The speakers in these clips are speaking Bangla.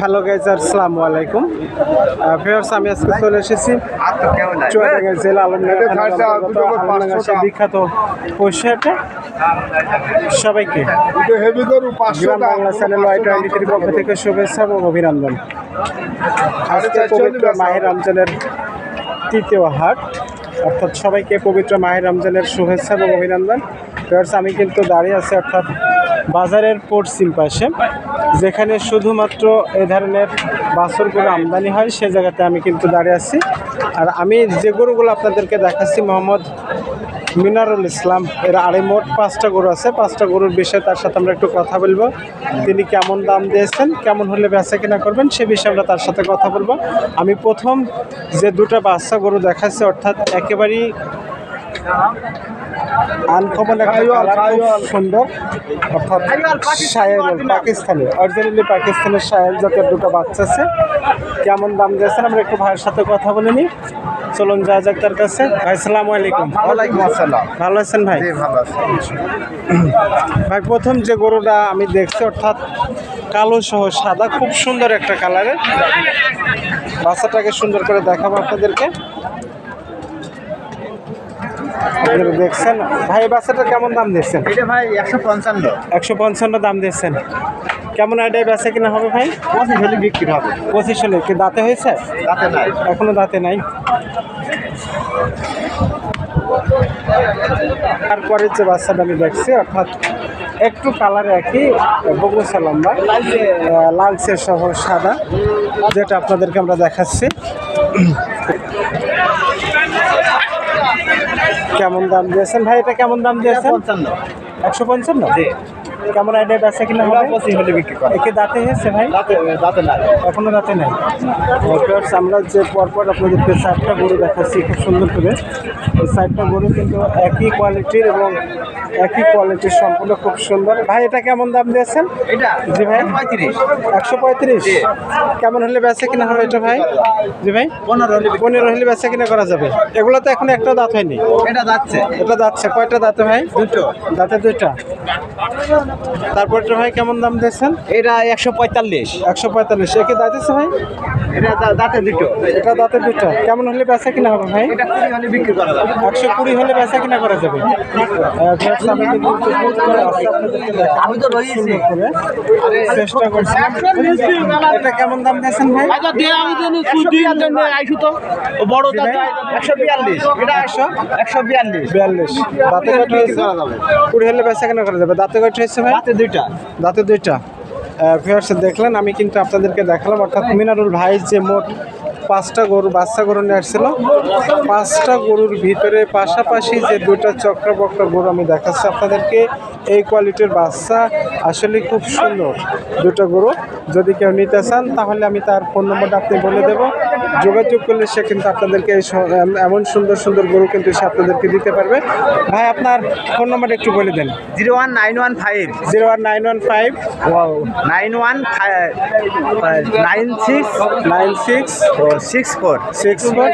হ্যালো গাইজ আসসালামু আলাইকুম। ফেয়ার্স আমি আজকে চলে এসেছি জেলা বিখ্যাত সবাইকে বাংলা পক্ষ থেকে শুভেচ্ছা এবং অভিনন্দন। পবিত্র মাহের রমজানের তৃতীয় হাট, অর্থাৎ সবাইকে পবিত্র মাহের রমজানের শুভেচ্ছা এবং অভিনন্দন। ফেয়ার্স আমি কিন্তু দাঁড়িয়ে আছি, অর্থাৎ বাজারের পশ্চিম পাশে। যেখানে শুধুমাত্র এ ধরনের বাছরগুলো আমদানি হয়, সে জায়গাতে আমি কিন্তু দাঁড়িয়ে আছি। আর আমি যে গরুগুলো আপনাদেরকে দেখাচ্ছি, মোহাম্মদ মিনারুল ইসলাম। এর আড়ে মোট পাঁচটা গরু আছে। পাঁচটা গরুর বিষয়ে তার সাথে আমরা একটু কথা বলব। তিনি কেমন দাম দিয়েছেন, কেমন হলে বেচা কিনা করবেন, সে বিষয়ে আমরা তার সাথে কথা বলব। আমি প্রথম যে দুটো বাচ্চা গরু দেখাচ্ছি, অর্থাৎ একেবারেই আনকমন একটা কালার খুব সুন্দর অর্থাৎ সায়েল পাকিস্তানি অরিজিনালি পাকিস্তানের সায়েল জাতের দুটো বাচ্চা আছে। কেমন দাম দিয়েছেন? আমরা একটু ভাইয়ের সাথে কথা বলে নিই। চলুন যা যাক তার কাছে। ভাই সালাম আলাইকুম। ওয়ালাইকুম আসসালাম। ভালো আছেন ভাই? ভালো আছি। ভাই প্রথম যে গরুটা আমি দেখছি অর্থাৎ কালো সহ সাদা খুব সুন্দর একটা কালারের বাচ্চাটাকে সুন্দর করে দেখাবো আপনাদেরকে। আপনারা দেখছেন? ভাই বাচ্চাটা কেমন দাম দিচ্ছেন? এটা ভাই একশো পঞ্চান্ন। একশো পঞ্চান্ন দাম দিচ্ছেন। কেমন আইডিয়া বেচা কিনা হবে ভাই? পঁচিশ হলে বিক্রি হবে। পঁচিশ হলে। কি দাঁতে হয়েছে? তাতে নাই। এখনও দাঁতে নাই। তারপরে যে বাচ্চাটা আমি দেখছি অর্থাৎ একটু কালার একই বগুসা লম্বা লালচে সহ সাদা যেটা আপনাদেরকে আমরা দেখাচ্ছি। কেমন দাম দিয়েছেন? ভাই এটা কেমন দাম দিয়েছেন? একশো পঞ্চান্ন? কেমন আইডিয়া বেচা কিনা হবে? বিক্রি করে। একে দাঁতে হয়েছে ভাই? দাঁতে এখনও দাঁতে নেই? আমরা যে পরপর আপনাদেরকে চারটা গরু দেখাচ্ছি খুব সুন্দর করে। ওই চারটা গরু কিন্তু একই কোয়ালিটির এবং একই কোয়ালিটির সম্পূর্ণ খুব সুন্দর। ভাই এটা কেমন দাম দিয়েছেন? এটা জি ভাই। একশো পঁয়ত্রিশ। কেমন হলে বেচা কিনা হবে এটা ভাই? জি ভাই। পনেরো হলে পনেরো হলে বেচা কিনা করা যাবে। এগুলো তো এখন একটা দাঁত হয়নি। এটা যাচ্ছে এটা যাচ্ছে কয়টা দাঁতে ভাই? দুটো। দাঁতে দুইটা। তারপরটা ভাই কেমন দাম দিয়েছেন? এটা একশো পঁয়তাল্লিশ। একশো পঁয়তাল্লিশ। একে দাঁতেছে ভাই? এটা দাঁতে দুটো। এটা দাঁতে দুটো। কেমন হলে বেচা কিনা হবে ভাই? এটা কুড়ি হলে বিক্রি করা যাবে। একশো কুড়ি হলে বেচা কিনা করা যাবে। আমি। আমি তো রয়েছি। চেষ্টা করছি। এটা কেমন দাম দিয়েছেন ভাই? বড় জি ভাই? একশো বিয়াল্লিশ। এটা একশো? একশো বিয়াল্লিশ। বিয়াল্লিশ। দাঁতে হয়েছে কুড়ি হলে বেচা কিনা করা যাবে। দাঁতে হয়েছে ভাই? দাঁতে দুইটা। দাঁতে দুইটা। ভিউয়ার্স দেখলেন আমি কিন্তু আপনাদেরকে দেখালাম অর্থাৎ মিনারুল ভাই যে মোট পাঁচটা গরু, বাচ্চা গরু নিয়ে আসছিল। পাঁচটা গরুর ভিতরে পাশাপাশি যে দুটা চক্রবক্র গরু আমি দেখাচ্ছি আপনাদেরকে, এই কোয়ালিটির বাচ্চা আসলে খুব সুন্দর দুটো গরু। যদি কেউ নিতে চান, তাহলে আমি তার ফোন নম্বরটা আপনি বলে দেবো। যোগাযোগ করলে সে কিন্তু আপনাদেরকে এই এমন সুন্দর সুন্দর গরু কিন্তু সে আপনাদেরকে দিতে পারবে। ভাই আপনার ফোন নম্বরটা একটু বলে দেন। Zero one nine one five. Zero one nine one five. Nine one nine six nine six six four. Six four.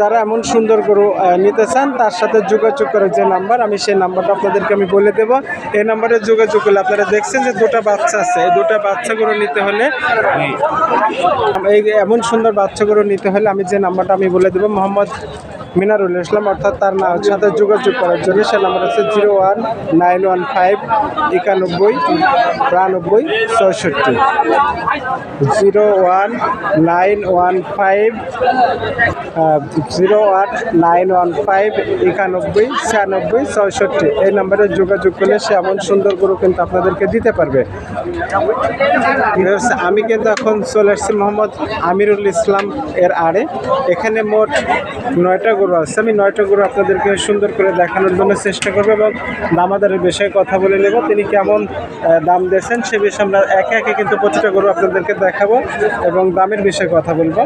যারা এমন সুন্দর গরু নিতে চান তার সাথে যোগাযোগ করে যে নাম্বার আমি সেই নাম্বারটা আপনাদেরকে আমি বলে দেবো। এই নাম্বারে যোগাযোগ করলে আপনারা দেখছেন যে দুটো বাচ্চা আছে। এই দুটো বাচ্চা গরু নিতে হলে এই এমন সুন্দর বাচ্চাগুলো নিতে হলে আমি যে নাম্বারটা আমি বলে দেবো মোহাম্মদ মিনারুল ইসলাম, অর্থাৎ তার না সাথে যোগাযোগ করার জন্য। সে নাম্বার আছে zero one nine one five একানব্বই বিরানব্বই ছয়ষট্টি। Zero one nine one five zero one nine one five একানব্বই ছিয়ানব্বই ছয়ষট্টি। এই নাম্বারে যোগাযোগ করলে সে এমন সুন্দর গরু কিন্তু আপনাদেরকে দিতে পারবে। আমি কিন্তু এখন চলে আসছি মোহাম্মদ আমিরুল ইসলাম এর আড়ে। এখানে মোট নয়টা গরু আছে। আমি নয়টা গরু আপনাদেরকে সুন্দর করে দেখানোর জন্য চেষ্টা করব এবং দামাদারের বিষয়ে কথা বলে নেব। তিনি কেমন দাম দিয়েছেন সে বিষয়ে আমরা একে একে কিন্তু প্রতিটা গরু আপনাদেরকে দেখাবো এবং দামের বিষয়ে কথা বলব।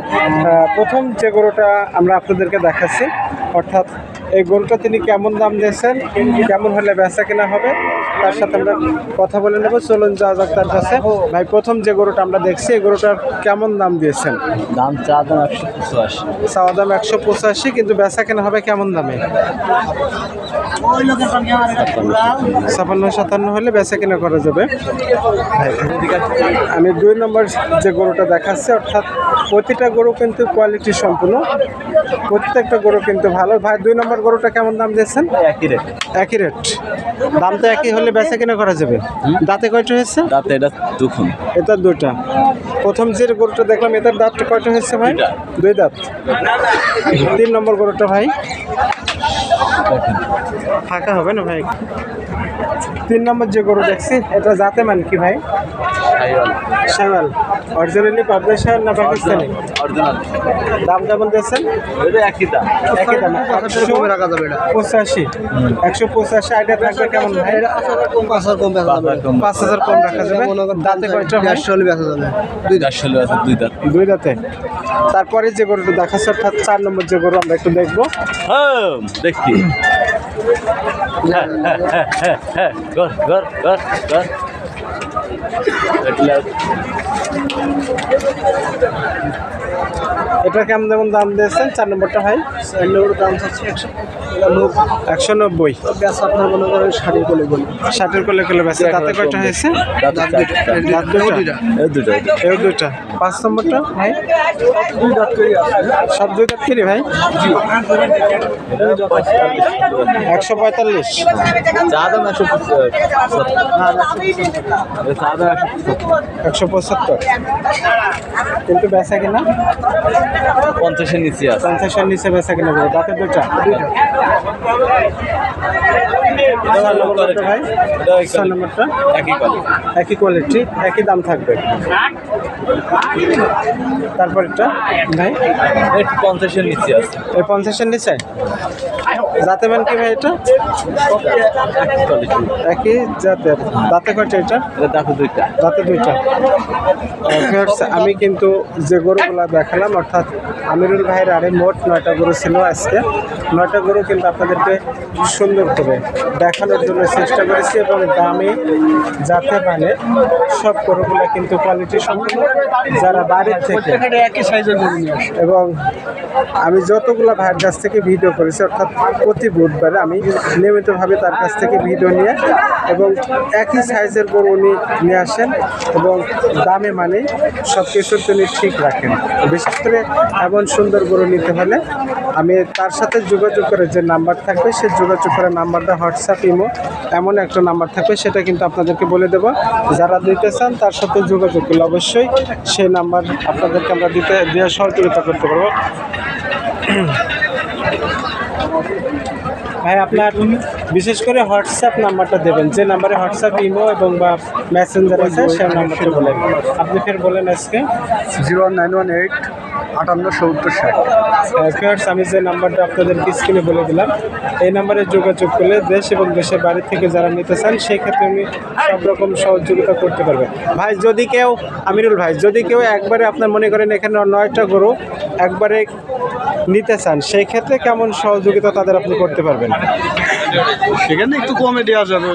প্রথম যে গরুটা আমরা আপনাদেরকে দেখাচ্ছি, অর্থাৎ এই গরুটা তিনি কেমন দাম দিয়েছেন কেমন হলে বেচা কেনা হবে তার সাথে আমরা কথা বলে নেব। চলুন যাওয়া যাক তার কাছে। ভাই প্রথম যে গরুটা আমরা দেখছি এই গরুটার কেমন দাম দিয়েছেন? দাম চা দাম একশো পঁচাশি। চাওয়া দাম একশো পঁচাশি কিন্তু বেচা কেনা হবে কেমন দামে? ছাপান্ন সাতান্ন হলে বেচা কিনা করা যাবে। আমি দুই নম্বর যে গরুটা দেখাচ্ছি অর্থাৎ প্রতিটা গরু কিন্তু কোয়ালিটি সম্পূর্ণ। প্রত্যেকটা গরু কিন্তু ভালো। ভাই দুই নম্বর গরুটা কেমন দাম দিয়েছেন? একই রেট একই রেট দাম তো একই হলে বেচা কিনা করা যাবে। দাঁতে কয়টা হয়েছে? তাতে এটা দুখন। এটা দুটা প্রথম যে গরুটা দেখলাম এটার দাঁতটা কয়টা হয়েছে ভাই? দুই দাঁত। তিন নম্বর গরুটা ভাই? ফাঁকা হবে না ভাই? তিন নম্বর যে গরু দেখছি এটা যাতে মান কি ভাই। শাওয়াল অরিজিনালি পাবনা শাওয়াল না পাকিস্তানি অরিজিনাল দাম কেমন দিয়েছেন এটা একই দাম একই দাম একশো রাখা যাবে এটা পঁচাশি একশো পঁচাশি আইডিয়া থাকবে কেমন ভাই পাঁচ হাজার কম বেচা যাবে পাঁচ হাজার কম রাখা যাবে দাঁতে কয়টা দেড়শো হলে বেচা যাবে দুই দেড়শো হলে আছে দুই দাঁত দুই দাঁতে তারপরে যে গরুটা দেখাচ্ছে অর্থাৎ চার নম্বর যে গরু আমরা একটু দেখব হ্যাঁ দেখি গর গর গর গর এটা কেমন যেমন দাম দিয়েছেন? চার নম্বরটা ভাই। চার নম্বর দাম হচ্ছে একশো একশো নব্বই। ব্যাস আপনার মনে করেন শাড়ি কোলে বলি ষাটের কোলে কোলে বেছে তাতে কয়টা হয়েছে? এও দুইটা। পাঁচ নম্বরটা? ভাই সব দুই দাঁত ভাই? একশো পঁয়তাল্লিশ। একশো পঁচাত্তর। কিন্তু বেচা কিনা? পঞ্চাশের নিচে আছে। পঞ্চাশের নিচে বেচা কিনা দুইটা? ছয় নম্বরটা ভাই একই একই কোয়ালিটি একই দাম থাকবে। তারপরটা ভাই? একটু পঞ্চাশের নিচে আছে। পঞ্চাশের নিচে? জাতে মান কি ভাই এটা? একই জাতের। দাঁতে কয়টা এটা? দেখো দুইটা। দাঁতে দুইটা। আমি কিন্তু যে গরুগুলা দেখালাম অর্থাৎ আমিরুল ভাইয়ের আরে মোট নয়টা গরু ছিল আজকে। নয়টা গরু কিন্তু আপনাদেরকে সুন্দর করে দেখানোর জন্য চেষ্টা করেছি এবং দামে যাতে মানে সব গরুগুলা কিন্তু কোয়ালিটি সম্পূর্ণ। যারা বাড়ির থেকে এবং আমি যতগুলো ভাইয়ের কাছ থেকে ভিডিও করেছি অর্থাৎ প্রতি বুধবারে আমি নিয়মিতভাবে তার কাছ থেকে ভিডিও নিয়ে এবং একই সাইজের গরু উনি নিয়ে আসেন এবং দামে মানে সব কিছুর তিনি ঠিক রাখেন। বিশেষ করে এমন সুন্দর গরু নিতে হলে আমি তার সাথে যোগাযোগ করে যে নাম্বার থাকবে, সে যোগাযোগ করার নাম্বারটা হোয়াটসঅ্যাপ, ইমো এমন একটা নাম্বার থাকবে, সেটা কিন্তু আপনাদেরকে বলে দেবো। যারা দিতে চান তার সাথে যোগাযোগ করলে অবশ্যই সেই নাম্বার আপনাদেরকে আমরা দিতে দেওয়ার সহযোগিতা করতে পারব। ভাই, আপনার বিশেষ করে হোয়াটসঅ্যাপ নাম্বারটা দেবেন। যে নাম্বারে হোয়াটসঅ্যাপ ইমো এবং বা মেসেঞ্জার আছে, সেই নাম্বারটা বলেন। আপনি ফের বলেন আজকে। জিরো নাইন ওয়ান এইট আটান্ন, সত্তর, ষাট। আমি যে নাম্বারটা আপনাদেরকে স্ক্রিনে বলে দিলাম, এই নাম্বারে যোগাযোগ করলে দেশ এবং দেশের বাড়ি থেকে যারা নিতে চান সেই ক্ষেত্রে উনি সব রকম সহযোগিতা করতে পারবেন ভাই, যদি কেউ আমিরুল ভাই, যদি কেউ একবারে আপনার মনে করেন এখানে নয়টা গরু একবারে নিতে চান সেই ক্ষেত্রে কেমন সহযোগিতা তাদের আপনি করতে পারবেন? সেখানে একটু কমে দেওয়া যাবে।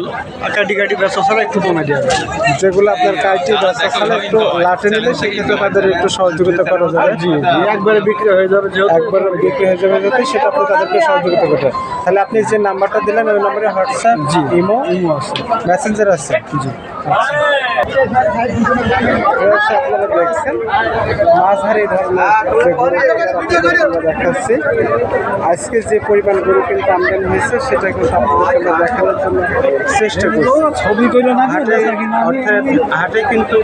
কাটি কাটি ব্যবসা ছাড়া একটু কমে দেওয়া যাবে। যেগুলো আপনার কাটি ব্যবসা ছাড়া একটু লাটে নিলে সেক্ষেত্রে তাদের একটু সহযোগিতা করা যাবে। জি জি একবারে বিক্রি হয়ে যাবে যেহেতু। একবার বিক্রি হয়ে যাবে যাতে সেটা আপনি তাদেরকে সহযোগিতা করতে তাহলে আপনি যে নাম্বারটা দিলেন ওই নম্বরে হোয়াটসঅ্যাপ জি ইমো ইমো আছে। মেসেঞ্জার আছে। জি। আপনারা দেখছেন মাঝারি ধরনের দেখাচ্ছি আজকে যে পরিমাণ গরু কিন্তু আমদানি হয়েছে সেটা কিন্তু আপনাদেরকে আমরা দেখানোর জন্য চেষ্টা করছি হাটে কিন্তু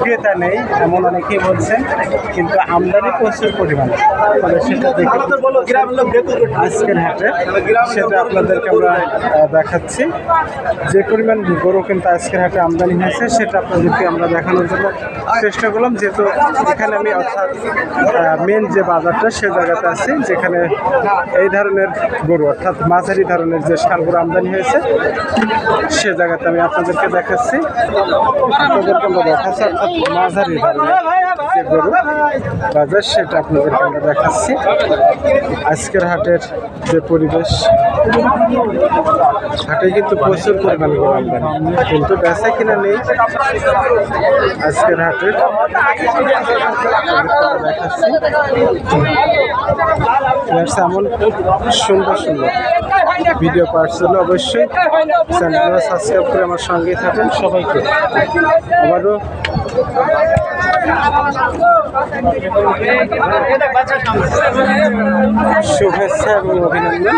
ক্রেতা নেই এমন অনেকেই বলছেন কিন্তু আমদানি প্রচুর পরিমাণ সেটা দেখে আজকের হাটে সেটা আপনাদেরকে আমরা দেখাচ্ছি। যে পরিমাণ গরু কিন্তু আজকের হাটে আমদানি হয়েছে, সেটা আপনাদেরকে আমরা দেখানোর জন্য চেষ্টা করলাম। যেহেতু এখানে আমি, অর্থাৎ মেন যে বাজারটা, সে জায়গাতে আছি, যেখানে এই ধরনের গরু, অর্থাৎ মাঝারি ধরনের যে সার গরু আমদানি হয়েছে, সে জায়গাতে আমি আপনাদেরকে দেখাচ্ছি। আপনাদেরকে আমরা দেখাচ্ছি, অর্থাৎ মাঝারি ধরনের যে গরু। বাজার সেটা আপনাদেরকে আমরা দেখাচ্ছি। আজকের হাটের যে পরিবেশ, হাটে কিন্তু প্রচুর পরিমাণ গরু আমদানি। কিন্তু বেচা কিনা নেই। আজকের হাটে দেখাচ্ছি এমন সুন্দর সুন্দর ভিডিও পার্সেল অবশ্যই চ্যানেলটা সাবস্ক্রাইব করে আমার সঙ্গেই থাকুন সবাইকে। আবারও শুভেচ্ছা এবং অভিনন্দন।